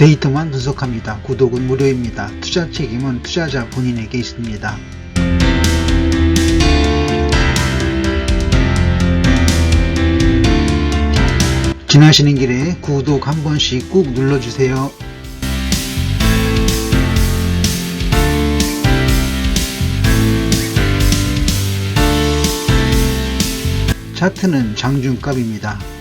데이터만 분석합니다. 구독은 무료입니다. 투자 책임은 투자자 본인에게 있습니다. 지나시는 길에 구독 한 번씩 꾹 눌러주세요. 차트는 장중값입니다.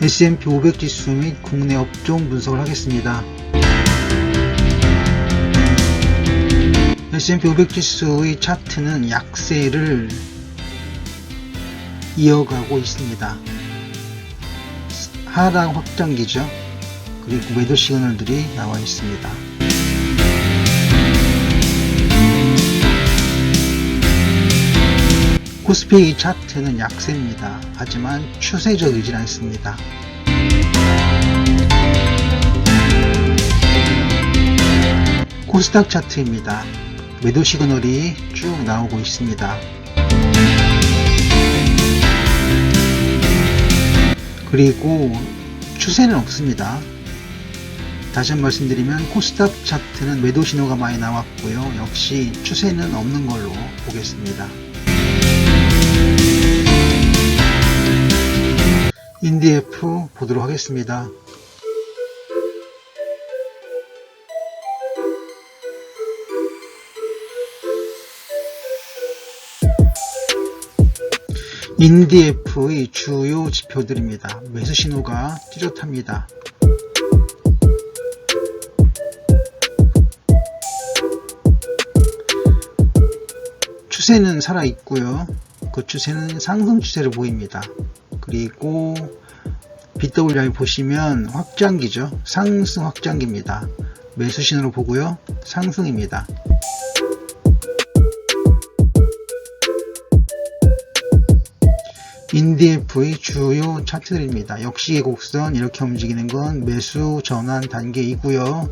S&P 500 지수 및 국내 업종 분석을 하겠습니다. S&P 500 지수의 차트는 약세를 이어가고 있습니다. 하락 확장기죠. 그리고 매도 시그널들이 나와 있습니다. 코스피 차트는 약세입니다. 하지만 추세적이진 않습니다. 코스닥 차트입니다. 매도 시그널이 쭉 나오고 있습니다. 그리고 추세는 없습니다. 다시 한번 말씀드리면 코스닥 차트는 매도 신호가 많이 나왔고요. 역시 추세는 없는 걸로 보겠습니다. 인디F 보도록 하겠습니다. 인디F의 주요 지표들입니다. 매수 신호가 뚜렷합니다. 추세는 살아 있고요. 그 추세는 상승 추세를 보입니다. 그리고 BWI 보시면 확장기죠. 상승 확장기입니다. 매수 신호로 보고요. 상승입니다. 인디F의 주요 차트들입니다. 역시 곡선 이렇게 움직이는 건 매수 전환 단계이고요.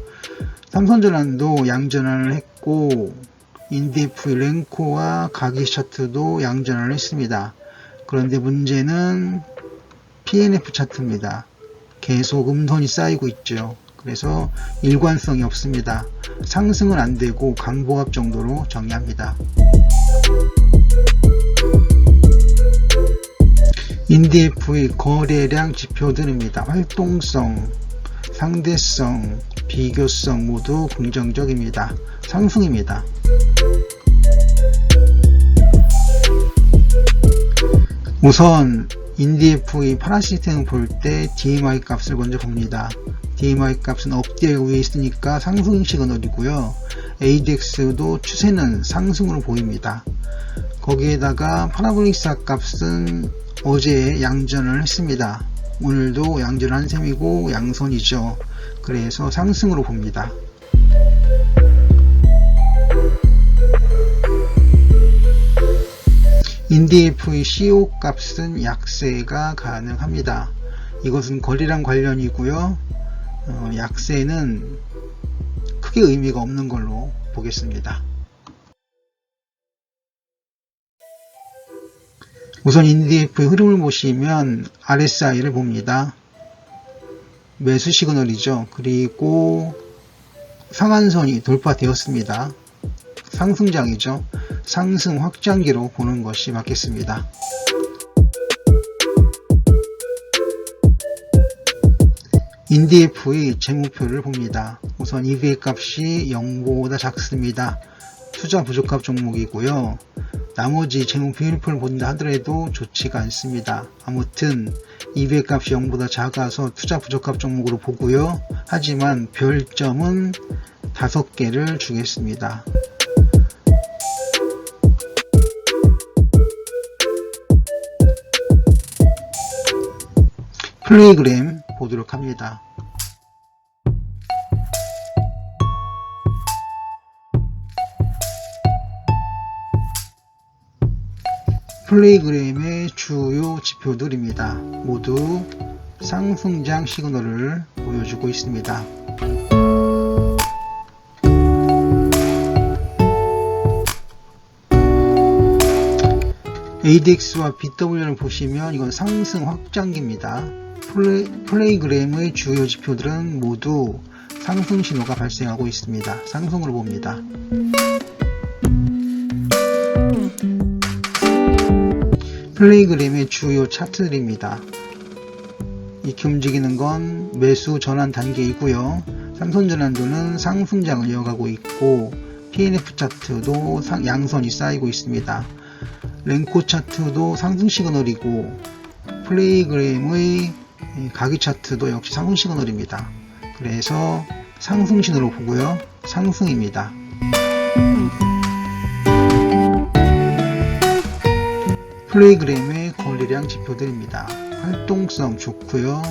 삼선전환도 양전환을 했고 인디F 랭코와 가기 차트도 양전환을 했습니다. 그런데 문제는 PNF 차트입니다. 계속 음선이 쌓이고 있죠. 그래서 일관성이 없습니다. 상승은 안 되고 강보합 정도로 정리합니다. 인디F의 거래량 지표들입니다. 활동성, 상대성, 비교성 모두 긍정적입니다. 상승입니다. 우선 인디F의 파란 시스템을 볼 때 DMI 값을 먼저 봅니다. DMI 값은 업대 위에 있으니까 상승 시그널이고요. ADX도 추세는 상승으로 보입니다. 거기에다가 파라볼릭사 값은 어제 양전을 했습니다. 오늘도 양전한 셈이고 양선이죠. 그래서 상승으로 봅니다. 인디F의 CO 값은 약세가 가능합니다. 이것은 거래량 관련이고요. 어, 약세는 크게 의미가 없는 걸로 보겠습니다. 우선 인디F의 흐름을 보시면 RSI를 봅니다. 매수 시그널이죠. 그리고 상한선이 돌파되었습니다. 상승장이죠. 상승 확장기로 보는 것이 맞겠습니다. 인디F의 재무표를 봅니다. 우선 EVA 값이 0보다 작습니다. 투자 부족합 종목이고요. 나머지 재무표 1%를 본다 하더라도 좋지가 않습니다. 아무튼 EVA 값이 0보다 작아서 투자 부족합 종목으로 보고요. 하지만 별점은 5개를 주겠습니다. 플레이그램 보도록 합니다. 플레이그램의 주요 지표들입니다. 모두 상승장 시그널을 보여주고 있습니다. ADX와 BW를 보시면 이건 상승 확장기입니다. 플레, 플레 이그램의 주요 지표들은 모두 상승 신호가 발생하고 있습니다. 상승으로 봅니다. 플레이그램의 주요 차트들입니다. 이렇게 움직이는 건 매수 전환 단계이고요. 삼선 전환도는 상승장을 이어가고 있고 PNF 차트도 상- 양선이 쌓이고 있습니다. 랭코 차트도 상승 시그널이고 플레이그램의 가기 차트도 역시 상승 시그널입니다. 그래서 상승 신호로 보고요. 상승입니다. 플레이그램의 거래량 지표들입니다. 활동성 좋고요.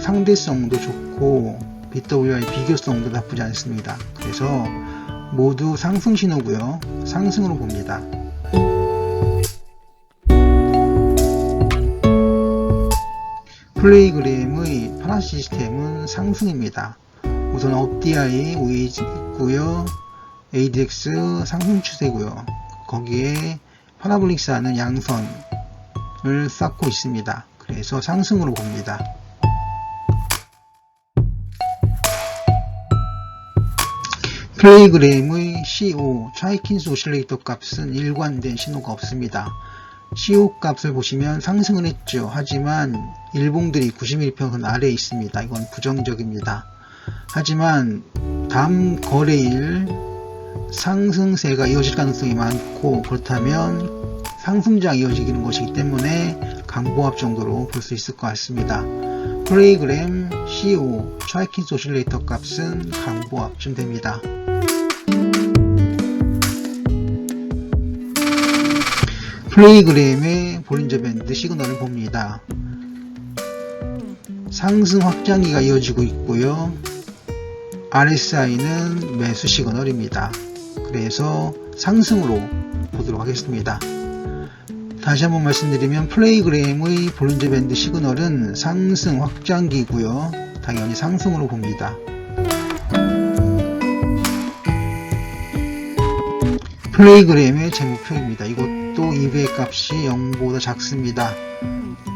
상대성도 좋고 BWI 비교성도 나쁘지 않습니다. 그래서 모두 상승 신호고요. 상승으로 봅니다. 플레이그램의 파라 시스템은 상승입니다. 우선 업DI 위에 있고요. ADX 상승 추세고요. 거기에 파라볼릭스하는 양선을 쌓고 있습니다. 그래서 상승으로 봅니다. 플레이그램의 CO, 트라이킨스 오실레이터 값은 일관된 신호가 없습니다. CO 값을 보시면 상승은 했죠. 하지만 일봉들이 91평선 아래에 있습니다. 이건 부정적입니다. 하지만 다음 거래일 상승세가 이어질 가능성이 많고 그렇다면 상승장 이어지는 것이기 때문에 강보합 정도로 볼 수 있을 것 같습니다. 플레이그램 CO 트라이킨스 오실레이터 값은 강보합쯤 됩니다. 플레이그램의 볼린저 밴드 시그널을 봅니다. 상승 확장기가 이어지고 있고요. RSI는 매수 시그널입니다. 그래서 상승으로 보도록 하겠습니다. 다시 한번 말씀드리면 플레이그램의 볼린저 밴드 시그널은 상승 확장기고요. 당연히 상승으로 봅니다. 플레이그램의 재무표입니다. 이 것도 EVA 값이 0보다 작습니다.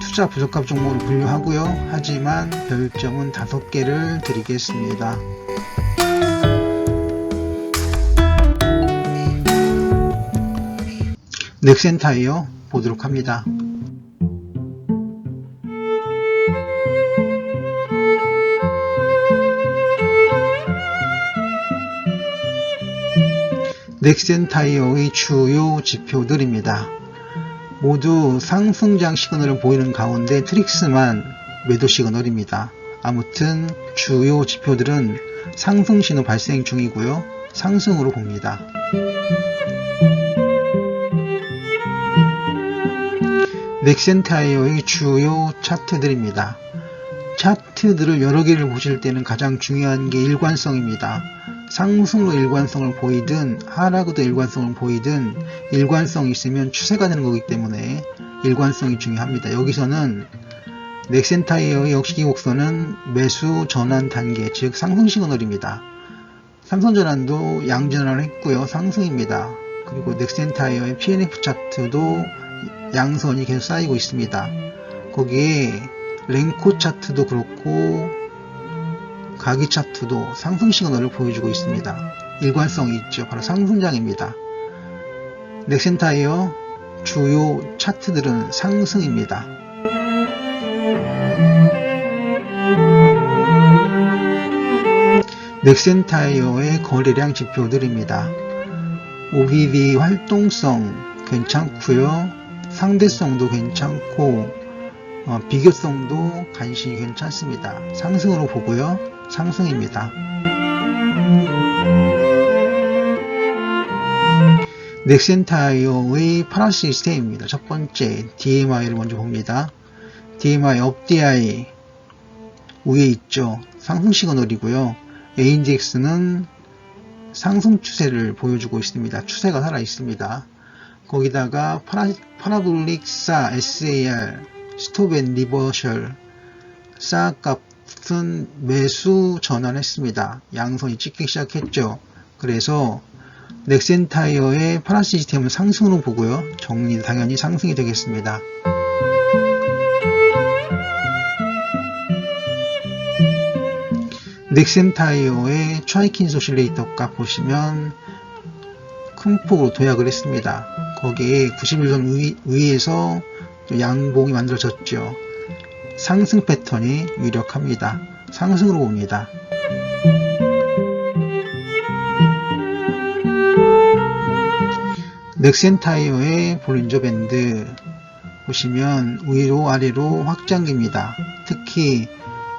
투자 부적합 종목으로 분류하고요. 하지만 별점은 5개를 드리겠습니다. 넥센타이어 보도록 합니다. 넥센 타이어의 주요 지표들입니다. 모두 상승장 시그널을 보이는 가운데 트릭스만 매도 시그널입니다. 아무튼 주요 지표들은 상승 신호 발생 중이고요. 상승으로 봅니다. 넥센 타이어의 주요 차트들입니다. 차트들을 여러 개를 보실 때는 가장 중요한 게 일관성입니다. 상승으로 일관성을 보이든 하락으로 일관성을 보이든 일관성이 있으면 추세가 되는 거기 때문에 일관성이 중요합니다. 여기서는 넥센타이어의 역시 기 곡선은 매수 전환 단계 즉 상승 시그널입니다. 삼선 전환도 양전환을 했고요. 상승입니다. 그리고 넥센타이어의 PNF 차트도 양선이 계속 쌓이고 있습니다. 거기에 랭코 차트도 그렇고 가기 차트도 상승 시그널을 보여주고 있습니다. 일관성이 있죠. 바로 상승장입니다. 넥센타이어 주요 차트들은 상승입니다. 넥센타이어의 거래량 지표들입니다. OBB 활동성 괜찮고요. 상대성도 괜찮고 어, 비교성도 간신히 괜찮습니다. 상승으로 보고요. 상승입니다. 넥센타이어의 파라 시스템입니다. 첫 번째 DMI를 먼저 봅니다. DMI 업DI 위에 있죠. 상승 시그널이고요. AINDX는 상승 추세를 보여주고 있습니다. 추세가 살아 있습니다. 거기다가 파라, 파라볼릭 사 SAR 스톱앤 리버셜 사 값은 매수 전환했습니다. 양선이 찍기 시작했죠. 그래서 넥센타이어의 파라 시스템은 상승으로 보고요. 정리 당연히 상승이 되겠습니다. 넥센타이어의 트라이킨 소실레이터 값 보시면 큰 폭으로 도약을 했습니다. 거기에 91선 위, 위에서 또 양봉이 만들어졌죠. 상승 패턴이 유력합니다. 상승으로 봅니다. 넥센타이어의 볼린저 밴드 보시면 위로 아래로 확장기입니다. 특히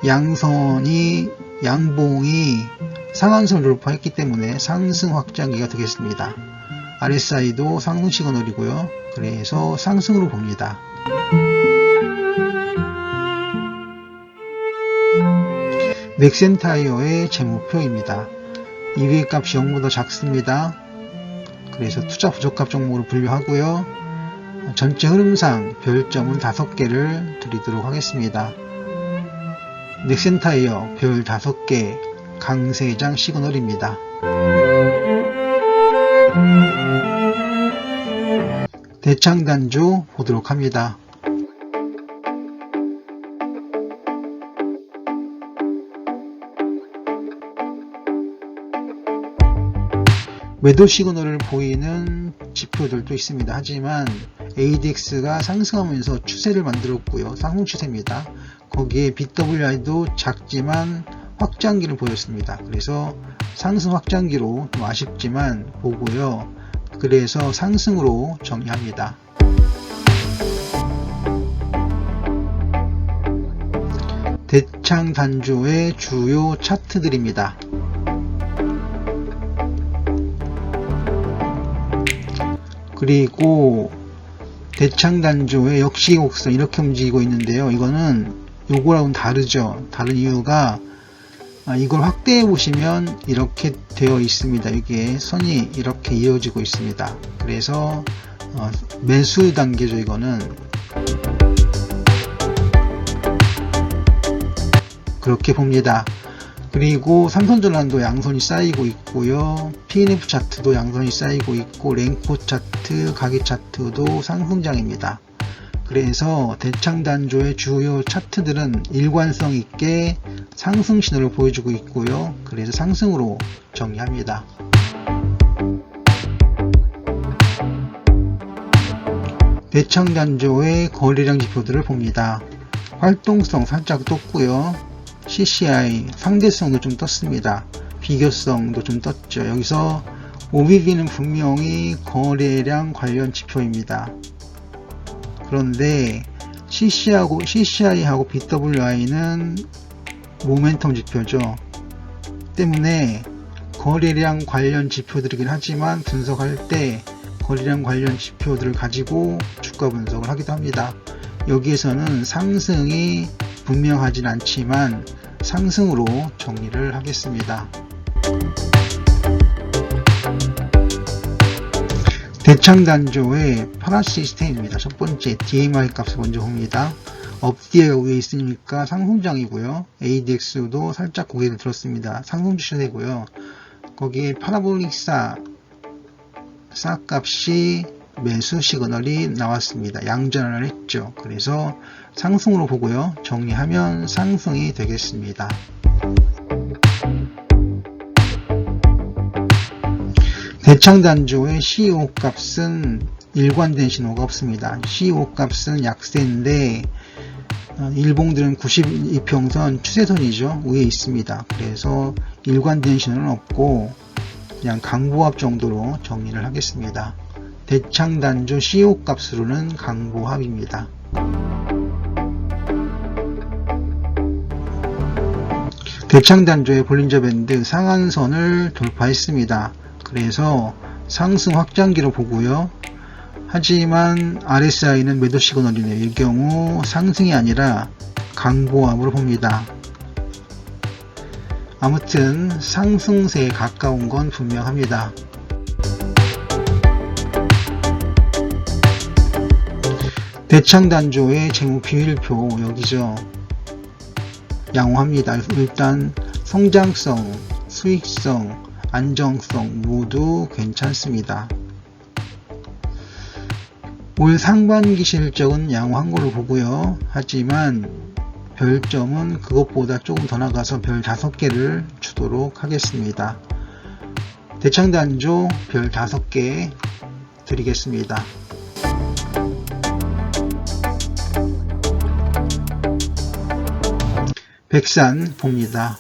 양선이 양봉이 상한선을 돌파했기 때문에 상승 확장기가 되겠습니다. RSI도 상승 시그널이고요. 그래서 상승으로 봅니다. 넥센타이어의 재무표입니다. EV 값이 0보다 작습니다. 그래서 투자 부적합 종목으로 분류하고요. 전체 흐름상 별점은 5개를 드리도록 하겠습니다. 넥센타이어 별 5개 강세장 시그널입니다. 대창단조 보도록 합니다. 매도 시그널을 보이는 지표들도 있습니다. 하지만 ADX가 상승하면서 추세를 만들었고요. 상승 추세입니다. 거기에 BWI도 작지만 확장기를 보였습니다. 그래서 상승 확장기로 좀 아쉽지만 보고요. 그래서 상승으로 정리합니다. 대창 단조의 주요 차트들입니다. 그리고 대창 단조의 역시 곡선 이렇게 움직이고 있는데요. 이거는 요거랑은 다르죠. 다른 이유가 아, 이걸 확대해 보시면 이렇게 되어 있습니다. 이게 선이 이렇게 이어지고 있습니다. 그래서 어, 매수 단계죠. 이거는 그렇게 봅니다. 그리고 삼선전환도 양선이 쌓이고 있고요. PNF 차트도 양선이 쌓이고 있고 랭코 차트, 가기 차트도 상승장입니다. 그래서 대창단조의 주요 차트들은 일관성 있게 상승 신호를 보여주고 있고요. 그래서 상승으로 정리합니다. 대창단조의 거래량 지표들을 봅니다. 활동성 살짝 떴고요. CCI 상대성도 좀 떴습니다. 비교성도 좀 떴죠. 여기서 OBB는 분명히 거래량 관련 지표입니다. 그런데 CC하고, CCI하고 BWI는 모멘텀 지표죠. 때문에 거래량 관련 지표들이긴 하지만 분석할 때 거래량 관련 지표들을 가지고 주가 분석을 하기도 합니다. 여기에서는 상승이 분명하진 않지만 상승으로 정리를 하겠습니다. 대창단조의 파라 시스템입니다. 첫 번째 DMI 값을 먼저 봅니다. 업디에가 위에 있으니까 상승장이고요. ADX도 살짝 고개를 들었습니다. 상승 추세고요. 거기에 파라볼릭사 싹값이 매수 시그널이 나왔습니다. 양전을 했죠. 그래서 상승으로 보고요. 정리하면 상승이 되겠습니다. 대창단조의 CEO 값은 일관된 신호가 없습니다. CEO 값은 약세인데 어, 일봉들은 92평선 추세선이죠. 위에 있습니다. 그래서 일관된 신호는 없고 그냥 강보합 정도로 정리를 하겠습니다. 대창단조 CO 값으로는 강보합입니다. 대창단조의 볼린저 밴드 상한선을 돌파했습니다. 그래서 상승 확장기로 보고요. 하지만 RSI는 매도 시그널이네요. 이 경우 상승이 아니라 강보합으로 봅니다. 아무튼 상승세에 가까운 건 분명합니다. 대창단조의 재무 비율표 여기죠. 양호합니다. 일단 성장성, 수익성, 안정성 모두 괜찮습니다. 올 상반기 실적은 양호한 걸로 보고요. 하지만 별점은 그것보다 조금 더 나가서 별 5개를 주도록 하겠습니다. 대창단조 별 5개 드리겠습니다. 백산 봅니다.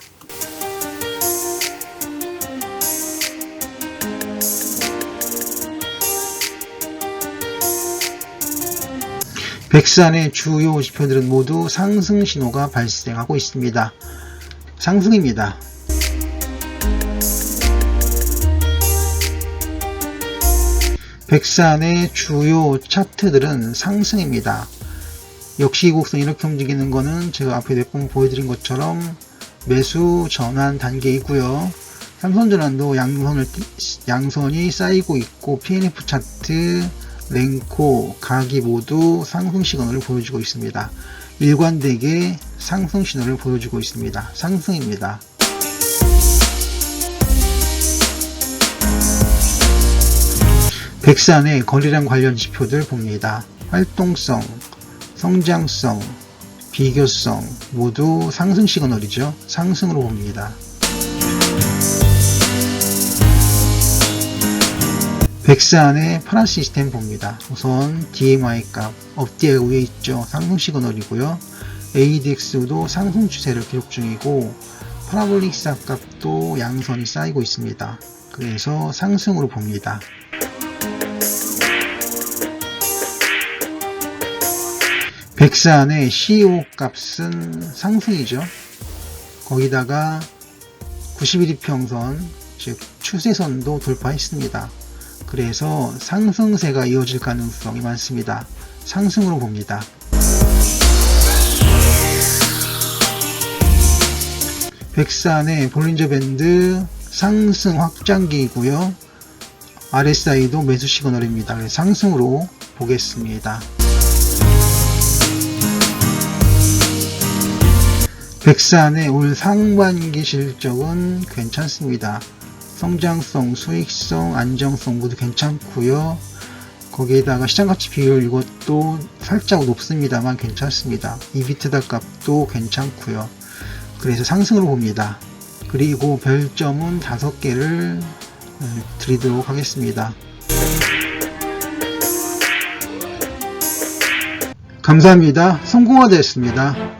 백산의 주요 지표들은 모두 상승 신호가 발생하고 있습니다. 상승입니다. 백산의 주요 차트들은 상승입니다. 역시 이 곡선 이렇게 움직이는 거는 제가 앞에 몇 번 보여드린 것처럼 매수 전환 단계이고요. 삼선전환도 양선을, 양선이 쌓이고 있고 PNF 차트, 랭코, 각이 모두 상승 시그널을 보여주고 있습니다. 일관되게 상승 신호를 보여주고 있습니다. 상승입니다. 백산의 거래량 관련 지표들 봅니다. 활동성, 성장성, 비교성 모두 상승 시그널이죠. 상승으로 봅니다. 백산의 파란 시스템 봅니다. 우선 DMI 값 업디에 위에 있죠. 상승 시그널이고요. ADX도 상승 추세를 기록 중이고 파라볼릭 싹값도 양선이 쌓이고 있습니다. 그래서 상승으로 봅니다. 백산의 CO 값은 상승이죠. 거기다가 91이평선, 즉 추세선도 돌파했습니다. 그래서 상승세가 이어질 가능성이 많습니다. 상승으로 봅니다. 백산의 볼린저 밴드 상승 확장기이고요. RSI도 매수 시그널입니다. 그래서 상승으로 보겠습니다. 백산의 올 상반기 실적은 괜찮습니다. 성장성, 수익성, 안정성 모두 괜찮고요. 거기에다가 시장가치 비율 이것도 살짝 높습니다만 괜찮습니다. 이비트다 값도 괜찮고요. 그래서 상승으로 봅니다. 그리고 별점은 5개를 드리도록 하겠습니다. 감사합니다. 성공화 됐습니다.